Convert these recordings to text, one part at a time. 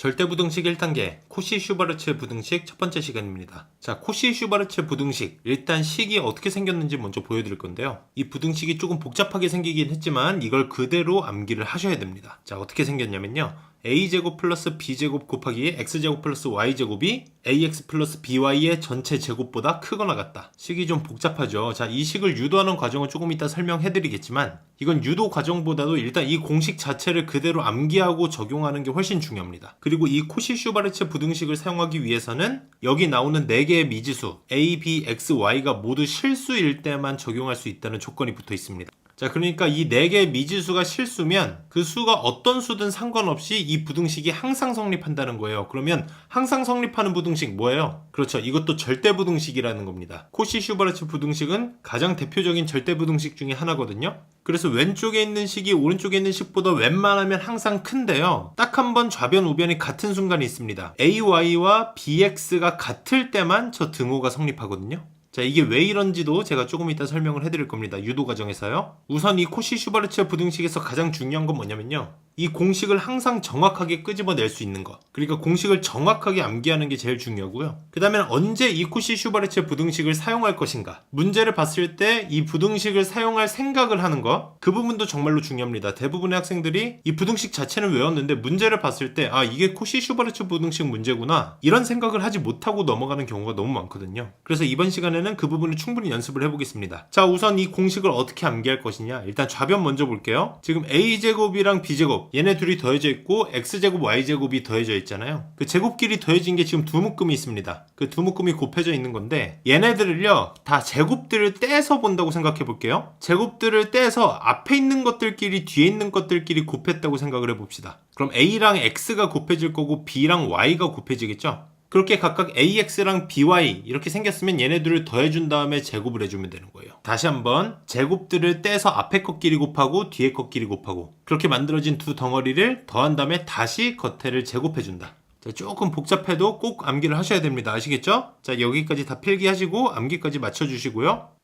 절대부등식 1단계 코시 슈바르츠 부등식 첫 번째 시간입니다. 자, 코시 슈바르츠 부등식 일단 식이 어떻게 생겼는지 먼저 보여드릴 건데요. 이 부등식이 조금 복잡하게 생기긴 했지만 이걸 그대로 암기를 하셔야 됩니다. 자, 어떻게 생겼냐면요. A제곱 플러스 b제곱 곱하기 x제곱 플러스 y제곱이 ax 플러스 by의 전체 제곱보다 크거나 같다. 식이 좀 복잡하죠. 자, 이 식을 유도하는 과정은 조금 이따 설명해 드리겠지만 이건 유도 과정보다도 일단 이 공식 자체를 그대로 암기하고 적용하는 게 훨씬 중요합니다. 그리고 이 코시 슈바르츠 부등식을 사용하기 위해서는 여기 나오는 4개의 미지수 a, b, x, y가 모두 실수일 때만 적용할 수 있다는 조건이 붙어 있습니다. 자, 그러니까 이 네 개의 미지수가 실수면 그 수가 어떤 수든 상관없이 이 부등식이 항상 성립한다는 거예요. 그러면 항상 성립하는 부등식 뭐예요? 그렇죠. 이것도 절대 부등식이라는 겁니다. 코시 슈바르츠 부등식은 가장 대표적인 절대 부등식 중에 하나거든요. 그래서 왼쪽에 있는 식이 오른쪽에 있는 식보다 웬만하면 항상 큰데요. 딱 한 번 좌변 우변이 같은 순간이 있습니다. AY와 BX가 같을 때만 저 등호가 성립하거든요. 자, 이게 왜 이런지도 제가 조금 이따 설명을 해드릴 겁니다. 유도 과정에서요. 우선 이 코시 슈바르츠 부등식에서 가장 중요한 건 뭐냐면요. 이 공식을 항상 정확하게 끄집어낼 수 있는 것. 그러니까 공식을 정확하게 암기하는 게 제일 중요하고요. 그 다음에 언제 이 코시 슈바르츠 부등식을 사용할 것인가. 문제를 봤을 때 이 부등식을 사용할 생각을 하는 것. 그 부분도 정말로 중요합니다. 대부분의 학생들이 이 부등식 자체는 외웠는데 문제를 봤을 때 아, 이게 코시 슈바르츠 부등식 문제구나. 이런 생각을 하지 못하고 넘어가는 경우가 너무 많거든요. 그래서 이번 시간에는 그 부분을 충분히 연습을 해보겠습니다. 자, 우선 이 공식을 어떻게 암기할 것이냐. 일단 좌변 먼저 볼게요. 지금 a제곱이랑 b제곱 얘네 둘이 더해져 있고 x제곱 y제곱이 더해져 있잖아요. 그 제곱끼리 더해진 게 지금 두 묶음이 있습니다. 그 두 묶음이 곱해져 있는 건데 얘네들을요 다 제곱들을 떼서 본다고 생각해 볼게요. 제곱들을 떼서 앞에 있는 것들끼리 뒤에 있는 것들끼리 곱했다고 생각을 해봅시다. 그럼 a랑 x가 곱해질 거고 b랑 y가 곱해지겠죠? 그렇게 각각 AX랑 BY 이렇게 생겼으면 얘네들을 더해준 다음에 제곱을 해주면 되는 거예요. 다시 한번 제곱들을 떼서 앞에 것끼리 곱하고 뒤에 것끼리 곱하고 그렇게 만들어진 두 덩어리를 더한 다음에 다시 겉에를 제곱해준다. 자, 조금 복잡해도 꼭 암기를 하셔야 됩니다. 아시겠죠? 자, 여기까지 다 필기하시고 암기까지 맞춰주시고요.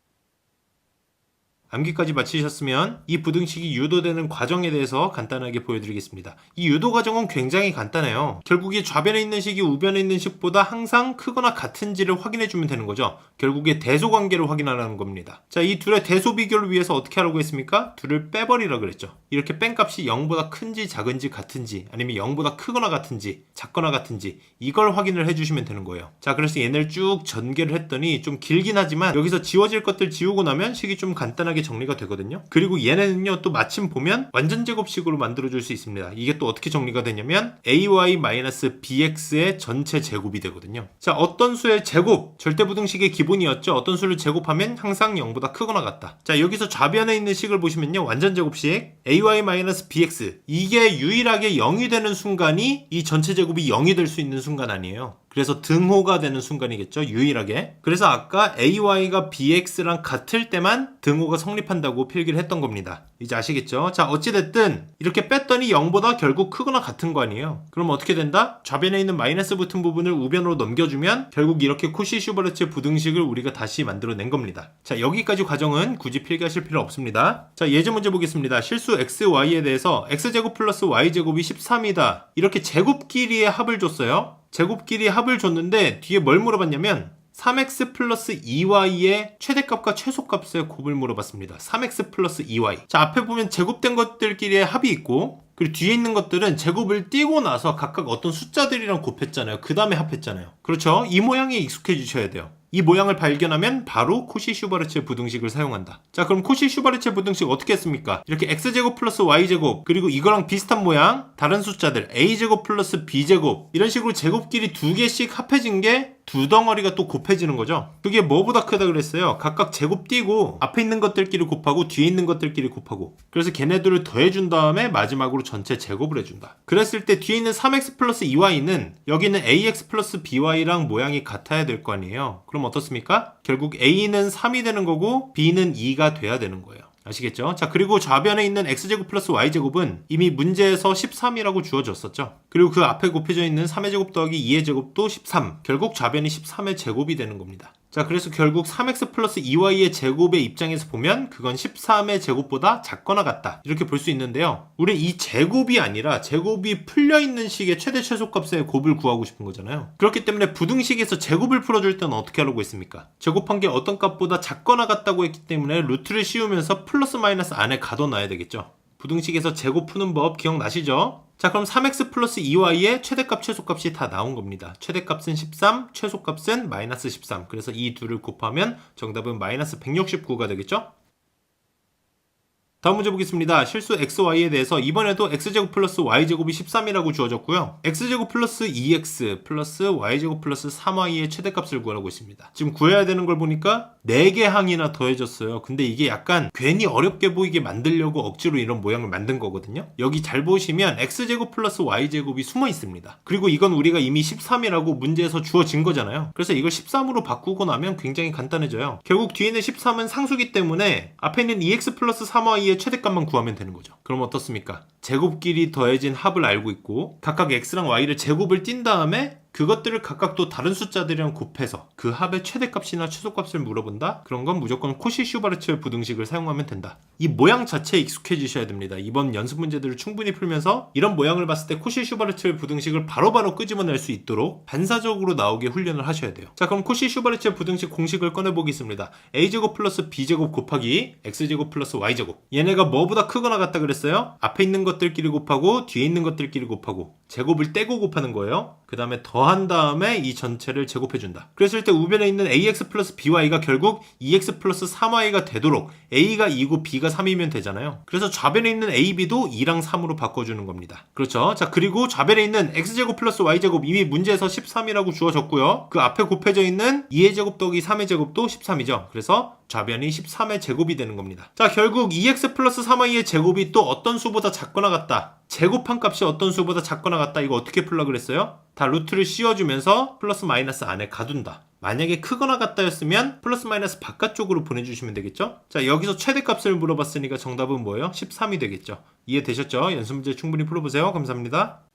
암기까지 마치셨으면 이 부등식이 유도되는 과정에 대해서 간단하게 보여드리겠습니다. 이 유도 과정은 굉장히 간단해요. 결국에 좌변에 있는 식이 우변에 있는 식보다 항상 크거나 같은지를 확인해주면 되는 거죠. 결국에 대소 관계를 확인하라는 겁니다. 자, 이 둘의 대소 비교를 위해서 어떻게 하라고 했습니까? 둘을 빼버리라 그랬죠. 이렇게 뺀 값이 0보다 큰지 작은지 같은지 아니면 0보다 크거나 같은지 작거나 같은지 이걸 확인을 해주시면 되는 거예요. 자, 그래서 얘네를 쭉 전개를 했더니 좀 길긴 하지만 여기서 지워질 것들 지우고 나면 식이 좀 간단하게 정리가 되거든요. 그리고 얘네는요 또 마침 보면 완전 제곱식으로 만들어줄 수 있습니다. 이게 또 어떻게 정리가 되냐면 ay-bx의 전체 제곱이 되거든요. 자 어떤 수의 제곱 절대부등식의 기본이었죠. 어떤 수를 제곱하면 항상 0보다 크거나 같다. 자 여기서 좌변에 있는 식을 보시면요 완전 제곱식 ay-bx 이게 유일하게 0이 되는 순간이 이 전체 제곱이 0이 될 수 있는 순간 아니에요. 그래서 등호가 되는 순간이겠죠. 유일하게. 그래서 아까 AY가 BX랑 같을 때만 등호가 성립한다고 필기를 했던 겁니다. 이제 아시겠죠? 자, 어찌됐든 이렇게 뺐더니 0보다 결국 크거나 같은 거 아니에요. 그럼 어떻게 된다? 좌변에 있는 마이너스 붙은 부분을 우변으로 넘겨주면 결국 이렇게 코시 슈버르츠 부등식을 우리가 다시 만들어낸 겁니다. 자, 여기까지 과정은 굳이 필기하실 필요 없습니다. 자, 예제 문제 보겠습니다. 실수 x, y에 대해서 x제곱 플러스 y제곱이 13이다. 이렇게 제곱끼리의 합을 줬어요. 제곱끼리 합을 줬는데 뒤에 뭘 물어봤냐면 3x 플러스 2y의 최대값과 최소값의 곱을 물어봤습니다. 3x 플러스 2y. 자, 앞에 보면 제곱된 것들끼리의 합이 있고, 그리고 뒤에 있는 것들은 제곱을 띄고 나서 각각 어떤 숫자들이랑 곱했잖아요. 그 다음에 합했잖아요. 그렇죠? 이 모양에 익숙해지셔야 돼요. 이 모양을 발견하면 바로 코시 슈바르츠 부등식을 사용한다. 자, 그럼 코시 슈바르츠 부등식 어떻게 했습니까? 이렇게 x제곱 플러스 y제곱, 그리고 이거랑 비슷한 모양, 다른 숫자들, a제곱 플러스 b제곱, 이런 식으로 제곱끼리 두 개씩 합해진 게 두 덩어리가 또 곱해지는 거죠. 그게 뭐보다 크다 그랬어요? 각각 제곱 띄고 앞에 있는 것들끼리 곱하고 뒤에 있는 것들끼리 곱하고 그래서 걔네들을 더해준 다음에 마지막으로 전체 제곱을 해준다. 그랬을 때 뒤에 있는 3x 플러스 2y는 여기는 ax 플러스 by랑 모양이 같아야 될 거 아니에요. 그럼 어떻습니까? 결국 a는 3이 되는 거고 b는 2가 돼야 되는 거예요. 아시겠죠? 자, 그리고 좌변에 있는 x제곱 플러스 y제곱은 이미 문제에서 13이라고 주어졌었죠. 그리고 그 앞에 곱해져 있는 3의 제곱 더하기 2의 제곱도 13. 결국 좌변이 13의 제곱이 되는 겁니다. 자, 그래서 결국 3x 플러스 2y의 제곱의 입장에서 보면 그건 13의 제곱보다 작거나 같다. 이렇게 볼 수 있는데요. 우리 이 제곱이 아니라 제곱이 풀려있는 식의 최대 최소값의 곱을 구하고 싶은 거잖아요. 그렇기 때문에 부등식에서 제곱을 풀어줄 때는 어떻게 하려고 했습니까? 제곱한 게 어떤 값보다 작거나 같다고 했기 때문에 루트를 씌우면서 플러스 마이너스 안에 가둬놔야 되겠죠. 부등식에서 제곱 푸는 법 기억나시죠? 자 그럼 3x 플러스 2y의 최대값 최소값이 다 나온 겁니다. 최대값은 13, 최소값은 마이너스 13. 그래서 이 둘을 곱하면 정답은 마이너스 169가 되겠죠? 다음 문제 보겠습니다. 실수 xy에 대해서 이번에도 x제곱 플러스 y제곱이 13이라고 주어졌고요. x제곱 플러스 2x 플러스 y제곱 플러스 3y의 최대값을 구하라고 있습니다. 지금 구해야 되는 걸 보니까 4개 항이나 더해졌어요. 근데 이게 약간 괜히 어렵게 보이게 만들려고 억지로 이런 모양을 만든 거거든요. 여기 잘 보시면 x제곱 플러스 y제곱이 숨어 있습니다. 그리고 이건 우리가 이미 13이라고 문제에서 주어진 거잖아요. 그래서 이걸 13으로 바꾸고 나면 굉장히 간단해져요. 결국 뒤에 있는 13은 상수기 때문에 앞에 있는 2x 플러스 3y의 최대값만 구하면 되는 거죠. 그럼 어떻습니까? 제곱끼리 더해진 합을 알고 있고 각각 x랑 y를 제곱을 띈 다음에 그것들을 각각 또 다른 숫자들이랑 곱해서 그 합의 최대값이나 최소값을 물어본다? 그런 건 무조건 코시 슈바르츠 부등식을 사용하면 된다. 이 모양 자체에 익숙해지셔야 됩니다. 이번 연습 문제들을 충분히 풀면서 이런 모양을 봤을 때 코시 슈바르츠 부등식을 바로바로 끄집어낼 수 있도록 반사적으로 나오게 훈련을 하셔야 돼요. 자 그럼 코시 슈바르츠 부등식 공식을 꺼내보겠습니다. a제곱 플러스 b제곱 곱하기 x제곱 플러스 y제곱 얘네가 뭐보다 크거나 같다 그랬어요? 앞에 있는 것들끼리 곱하고 뒤에 있는 것들끼리 곱하고 제곱을 떼고 곱하는 거예요. 그 다음에 더한 다음에 이 전체를 제곱해준다. 그랬을 때 우변에 있는 ax 플러스 by가 결국 2x 플러스 3y가 되도록 a가 2고 b가 3이면 되잖아요. 그래서 좌변에 있는 ab도 2랑 3으로 바꿔주는 겁니다. 그렇죠. 자 그리고 좌변에 있는 x제곱 플러스 y제곱 이미 문제에서 13이라고 주어졌고요. 그 앞에 곱해져 있는 2의 제곱 더하기 3의 제곱도 13이죠. 그래서 좌변이 13의 제곱이 되는 겁니다. 자, 결국 2x 플러스 3y의 제곱이 또 어떤 수보다 작거나 같다. 제곱한 값이 어떤 수보다 작거나 같다. 이거 어떻게 풀라 그랬어요? 다 루트를 씌워주면서 플러스 마이너스 안에 가둔다. 만약에 크거나 같다였으면 플러스 마이너스 바깥쪽으로 보내주시면 되겠죠? 자, 여기서 최대값을 물어봤으니까 정답은 뭐예요? 13이 되겠죠? 이해되셨죠? 연습 문제 충분히 풀어보세요. 감사합니다.